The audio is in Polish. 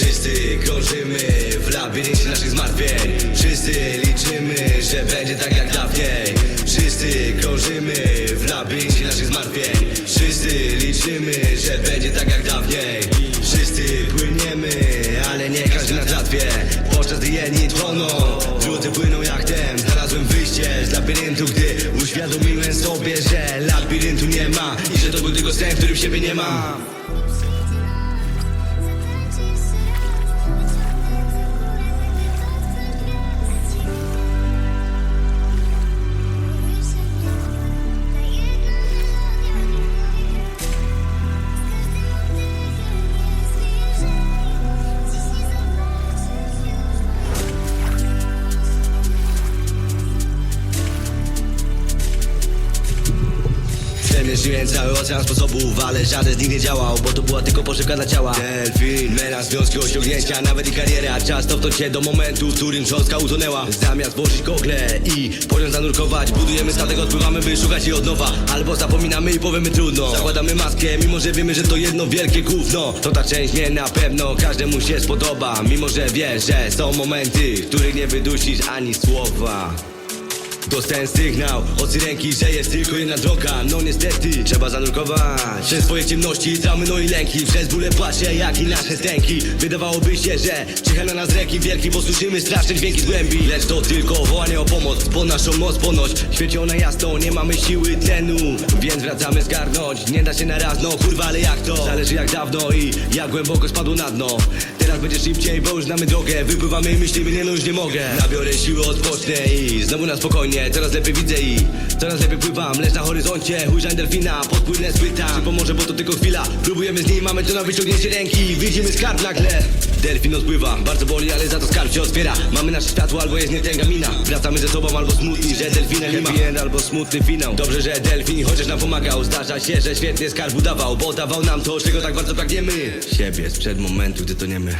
Wszyscy krążymy w labiryncie naszych zmartwień. Wszyscy liczymy, że będzie tak jak dawniej Wszyscy krążymy w labiryncie naszych zmartwień. Wszyscy liczymy, że będzie tak jak dawniej Wszyscy płyniemy, ale nie każdy na tratwie Podczas gdy jedni toną, drudzy płyną jak ten. Znalazłem wyjście z labiryntu, gdy uświadomiłem sobie, że labiryntu nie ma I że to był tylko sen, w którym siebie nie ma. Przemierzyłem cały ocean sposobów, ale żaden z nich nie działał Bo to była tylko pożywka dla ciała. Delfin, mera związki, osiągnięcia, nawet i kariera Czas cofnąć się do momentu, w którym cząstka utonęła. Zamiast włożyć gogle i poziom zanurkować Budujemy statek, odpływamy, by szukać jej od nowa. Albo zapominamy i powiemy trudno. Zakładamy maskę, mimo że wiemy, że to jedno wielkie gówno. To ta część nie na pewno każdemu się spodoba Mimo że wiesz, że są momenty, których nie wydusisz ani słowa Dostałem sygnał od syrenki, że jest tylko jedna droga. No niestety, trzeba zanurkować. Przez swoje ciemności, traumy, no i lęki. Przez bóle płacze, jak i nasze stęki. Wydawałoby się, że czyha na nas reki wielki Bo słyszymy straszne dźwięki z głębi. Lecz to tylko wołanie o pomoc Po naszą moc ponoć Świeci ona jasno, nie mamy siły tlenu Więc wracamy zgarnąć. Nie da się na raz, no kurwa, ale jak to? Zależy jak dawno i jak głęboko spadło na dno. Teraz będzie szybciej, bo już znamy drogę. Wypływamy myślimy, nie no już nie mogę. Nabiorę siły, odpocznę i znowu na spokojnie Coraz lepiej widzę i coraz lepiej pływam. Lecz na horyzoncie ujrzałem delfina Podpłynę spytam, czy pomoże, bo to tylko chwila? Próbujemy z nim, mamy to na wyciągnięcie ręki. Widzimy skarb nagle. Delfin odpływa, bardzo boli, ale za to skarb się otwiera. Mamy nasze światło, albo jest nietęga mina. Wracamy ze sobą, albo smutni, że delfina nie ma. End, albo smutny finał. Dobrze, że delfin chociaż nam pomagał. Zdarza się, że świetnie skarb udawał Bo dawał nam to, czego tak bardzo pragniemy. Siebie sprzed momentu, gdy to nie my